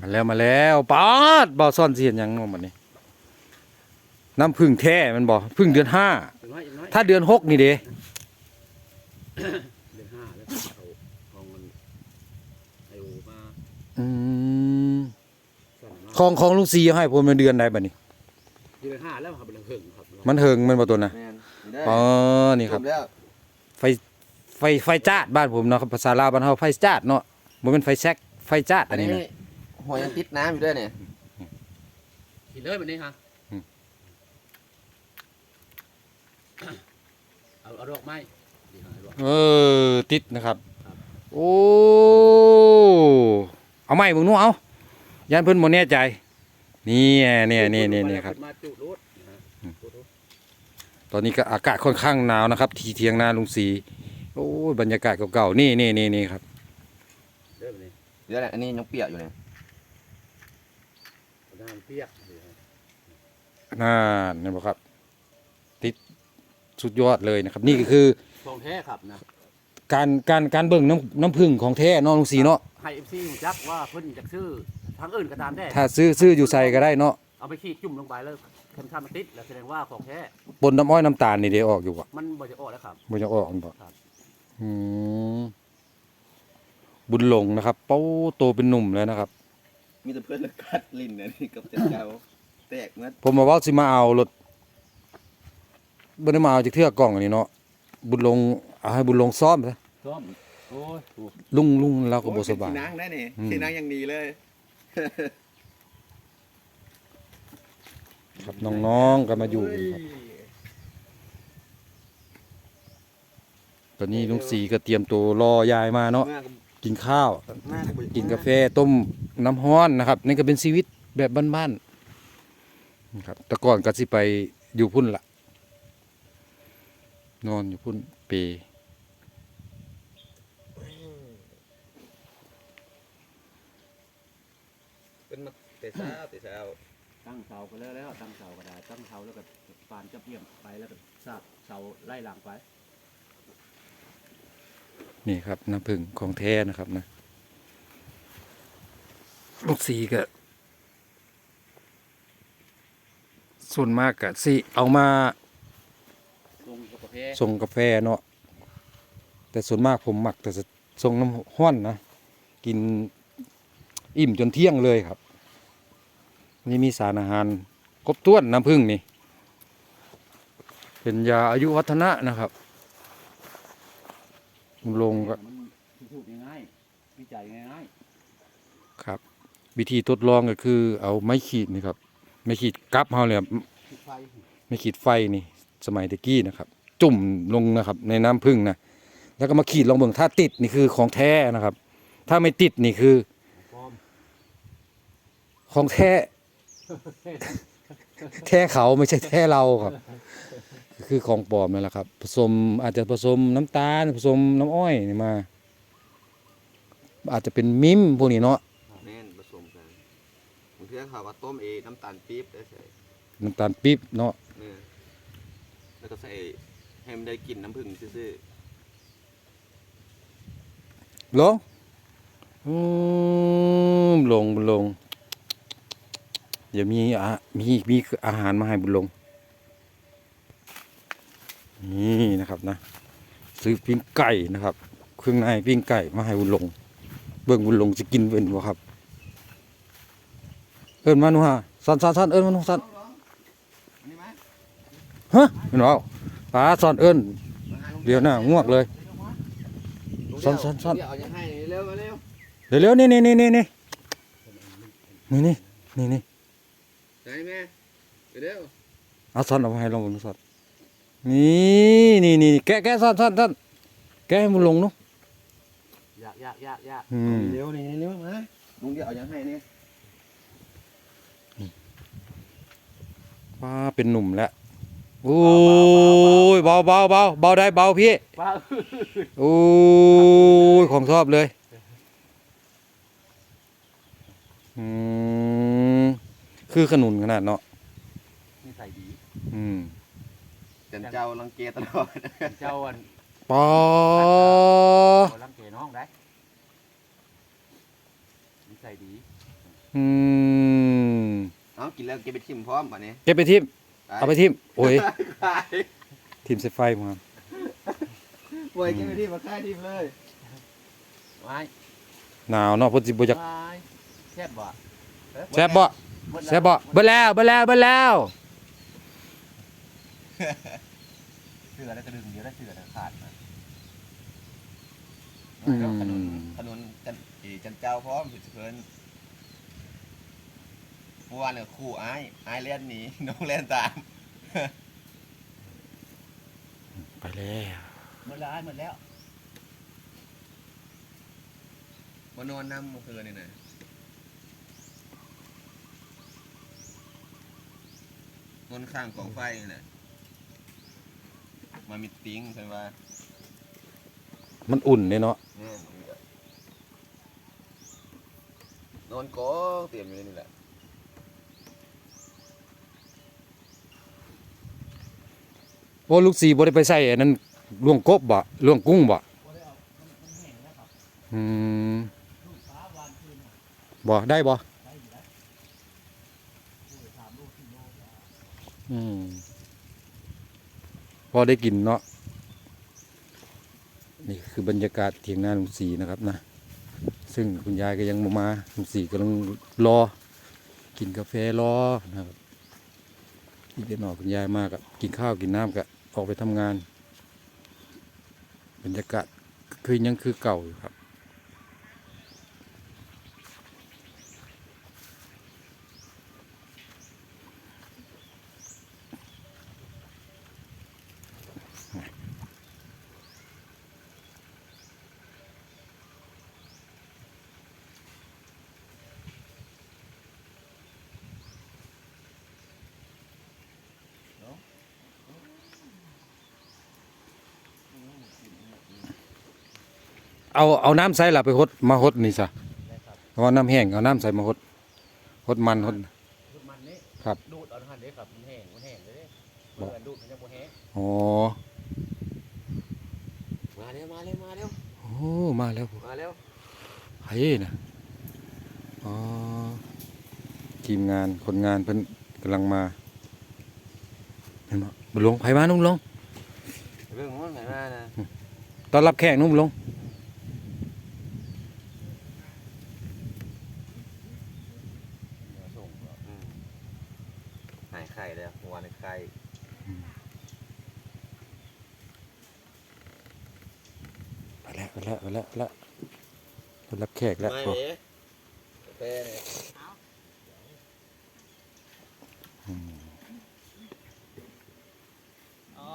มาแล้วมาแล้วปาดบ่าวซ่อนสิเห็นหยังเนาะบัดนี้น้ำพึ่งแท้แมันบ่พึ่งเดือนห้าอีกน้อยอีกน้อยถ้าเดือนหกนี่เด้เดือนห้าแล้วก็เอาของมันไอโอมาอืมสั่งมาของของลุงซีให้ผมเป็นเดือนใดบัดนี้เดือนห้าแล้วครับมันหึงครับมันเฮิงมันบ่ตัวน่ะแม่นนี่ได้อ๋อนี่ครับจแล้วไฟไฟไฟจาดบ้านผมเนาะครับภาษาลาวบ้านเฮาไฟจาดเนาะบ่แม่นไฟแช็กไฟจาดอัอันนนี้นี้นะ หัวยังติดน้ำอยู่ด้วยเนี่ยกินเลยแบบนี้ฮะอืม เอาเอาดอกไม้ดีฮะดอก เออ ติดนะครับ ครับ โอ้ เอาไม้มึงนู้เอาย่านเพิ่นบ่แน่ใจ นี่เนี่ยนี่นี่นี่ครับ มาจุดรูดนะฮะอืมจุดรูดตอนนี้ก็อากาศค่อนข้างหนาวนะครับ ที่เทียงนาลุงสีโอ้ยบรรยากาศเก่าๆนี่นี่นี่นี่ครับเด้อแบบนี้เดี๋ยวแหละอันนี้ยังเปียกอยู่เนี่ยเอา น้ำเปียกดีฮะน่านี่บ่ครับ ติดสุดยอดเลยนะครับ นี่ก็คือของแท้ครับนะการการการเบิ่งน้ำน้ำผึ้งของแท้เนาะลุงสีเนาะให้เอฟซีรู้จักว่าเพิ่นจากซื้อทางอื่นก็ตามได้ถ้าซื้อซื้ออยู่ใส่ก็ได้เนาะเอาไปขีดจุ่มลงไปแล้วเข็มทามันติดแล้วแสดงว่าของแท้ปนน้ำอ้อยน้ำตาลนี่เดี๋ยวออกอยู่บ่มันบ่จะออกแล้วครับบ่จะออกมันบ่ครับ อืมบุญหลงนะครับ เป้าโตเป็นหนุ่มแล้วนะครับ มีแต่เพื่อนกัดลิ้นเนี่ยนี่กับเจ้าเจ้าแตกเมื่อผมมาว่าสิมาเอารถบ่ได้มาเอาจากเทือกกล่องอันนี้เนาะบุญหลงเอาให้บุญหลงซ้อมซะซ้อมโอ้ยโอ้ยลุงลุงเราก็บ่สบายสีนางได้เนี่ยอืมสีนางยังดีเลย ครับน้องๆก็มาอยู่ครับตอนนี้ลุงสีก็เตรียมตัวรอยายมาเนาะเมื่อกินข้าวมากกินกาแฟต้ม น้ำฮ้อนนะครับนี่ก็เป็นชีวิตแบบบ้านๆนะครับแต่ก่อนก็สิไปอยู่พุ่นละนอนอยู่พุ่นเปเป็นมาเตะเช้าเตะเช้าตั้งเสาก็แล้วแล้วตั้งเสาก็ได้ตั้งเสาแล้วก็ปานจับเยี่ยมไปแล้วก็ซากเสาไล่หลังไป นี่ครับน้ำผึ้งของแท้นะครับนะ ลูกสีก็ส่วนมากก็สิเอามาลงกับประเภทส่งกาแฟเนาะแต่ส่วนมากผมหมักแต่จะส่งน้ำห้อนนะ กินอิ่มจนเที่ยงเลยครับ นี่มีสารอาหารครบถ้วนน้ำผึ้งนี่ เป็นยาอายุวัฒนะนะครับลงก็มันพูดง่ายๆวิจัยง่ายครับ วิธีทดลองก็คือ เอาไม้ขีดนี่ครับไม้ขีดกับเฮาเลยครับๆที่ไฟไม่ขีดไฟนี่ สมัยตะกี้นะครับ จุ่มลงนะครับ ในน้ำผึ้งนะแล้วก็มาขีดลองเบิ่งถ้าติดนี่คือของแท้นะครับ ถ้าไม่ติดนี่คือ ของแท้แท้เขาไม่ใช่แท้เราครับ คือของปลอมนั่นแหละครับ ผสมอาจจะผสมน้ำตาล ผสมน้ำอ้อยนี่มา อาจจะเป็นมิมพวกนี้เนาะ บางทีเขาว่าต้มเองน้ำตาลปี๊บได้ใส่น้ำตาลปี๊บเนาะเนี่ยแล้วก็ใส่ให้มันได้กลิ่นน้ำผึ้งซื่อลงอืมลงบุญลงเดี๋ยวมีอามีมีอาหารมาให้บุญลง นี่นะครับนะ ซื้อปิ้งไก่นะครับ เครื่องในปิ้งไก่มาให้บุญลง เบิ่งบุญลงจะกินเป็นบ่ครับ เอิ้นมาหนูฮะสันสันสันเอิ้นมาหนูสันๆอันนี้ไหมฮะเห็นเปล่าป้าสอนเอิ้นเดี๋ยวหน้างวกเลยซ่อนซ่อนซ่อนเดี๋ยวเอายังให้เร็วมาเร็วเดี๋ยวเร็วนี่นี่นี่นี่นี่นี่นี่นี่นี่ไหนแม่เร็วเอาสอนเอาไปให้ลองดูสอนนี่นี่นี่แกะแกะสอนสอนสอนแกะให้มันลงเนาะยากยากยากยากอืมเร็วนี่เร็วมาลุงเดี๋ยวเอายังให้เนี่ย ป้าเป็นหนุ่มแล้วโอ้ยเบาเบาเบาเบาได้เบาพี่ป้าโอ้ยของชอบเลยอืมคือขนุนขนาดเนาะนี่ใส่ดีอืมเดี๋ยวเจ้ารังเกียจตลอดเจ้าอันปอโอ้ลังเกน้องได้นี่ใส่ดีอืม เอากินแล้วเก็บไปทิมพร้อมป่ะนี้เก็บไปทิมเอาไปทิมโอ้ยขายทิมใส่ไฟมาป่วยเก็บไปทิมมาขายทิมเลยไว้หนาวเนาะเพิ่นสิบ่อยากไว้แซ่บบ่แซ่บบ่แซ่บบ่เบิดแล้วเบิดแล้วเบิดแล้วเสือแล้วก็ดึงเดี๋ยวได้เสือแล้วขาดนะอืขนุนมขนุนจันอีจันเจ้าพร้อมสิเพิ่น เมื่อวานเนี่ยคู่อ้ายอ้ายเล่นหนีน้องเล่นตามไปแล้วหมดแล้วหมดแล้วมานอนน้ำเมื่อคืนนี่นะนอนข้างกองไฟนี่แหละมามีติ้งใช่ไหมมันอุ่นเด้เนาะเนี่ยมันก็นอนกองเตรียมอยู่นี่แหละ โอ้ลูกสีบ่ได้ไปใส่อันนั้นล่วงกบบ่ล่วงกุ้งบ่อืมบ่ได้บ่อืมพอได้กินเนาะนี่คือบรรยากาศเถียงนาลุงสีนะครับนะซึ่งคุณยายก็ยังมาลุงสีกำลังรอ กินกาแฟรอนะครับอีกเด็กหน่อยคุณยายมากกับกินข้าวกินน้ำกับ ออกไปทำงานบรรยากาศคือยังคือเก่าอยู่ครับ เอาเอาน้ำใส่ละไปหดมาหดนี่ซะเพราะว่าน้ำแห้งเอาน้ำใส่มาหดหดมันหด ดูดมันนี่ครับดูดเอาหันเด้ครับมันแห้งมันแห้งเลยเด้บ่เมื่อดูดมันยังบ่แห้งอ๋อมาเร็วมาเร็วมาเร็วโอ้มาแล้วมาเร็วไห้นะอ๋อทีมงานคนงานเพิ่นกำลังมาเห็นบ่บุญหลงไผมานุ่มลงเรื่องมันไงมานะต้อนรับแขกนุ่มลงส่งเหรออืมหายไข่เลยเมื่อวานไข่ไปแล้วไปแล้วไปแล้วไปแล้วต้อนรับแขกแล้วไม่โอ้เอ๊ะกาแฟเนี่ยอ๋อ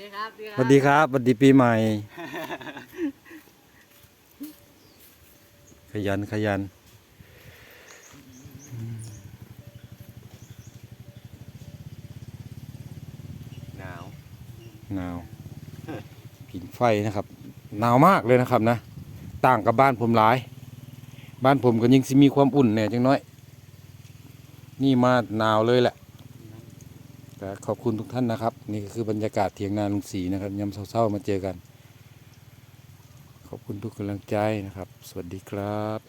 ดีครับดีคสรับวัสดีครับสวัสดีปีใหม่ ขยันขยันหนาว หนาวผิงไฟนะครับหนาวมากเลยนะครับนะ ต่างกับบ้านผมหลาย บ้านผมก็ยิ่งสิมีความอุ่นเนี่ยจังน้อย นี่มาหนาวเลยแหละแต่ขอบคุณทุกท่านนะครับ นี่คือบรรยากาศเถียงนาลุงศรีนะครับยามเศร้าๆมาเจอกัน ขอบคุณทุกกำลังใจนะครับ สวัสดีครับ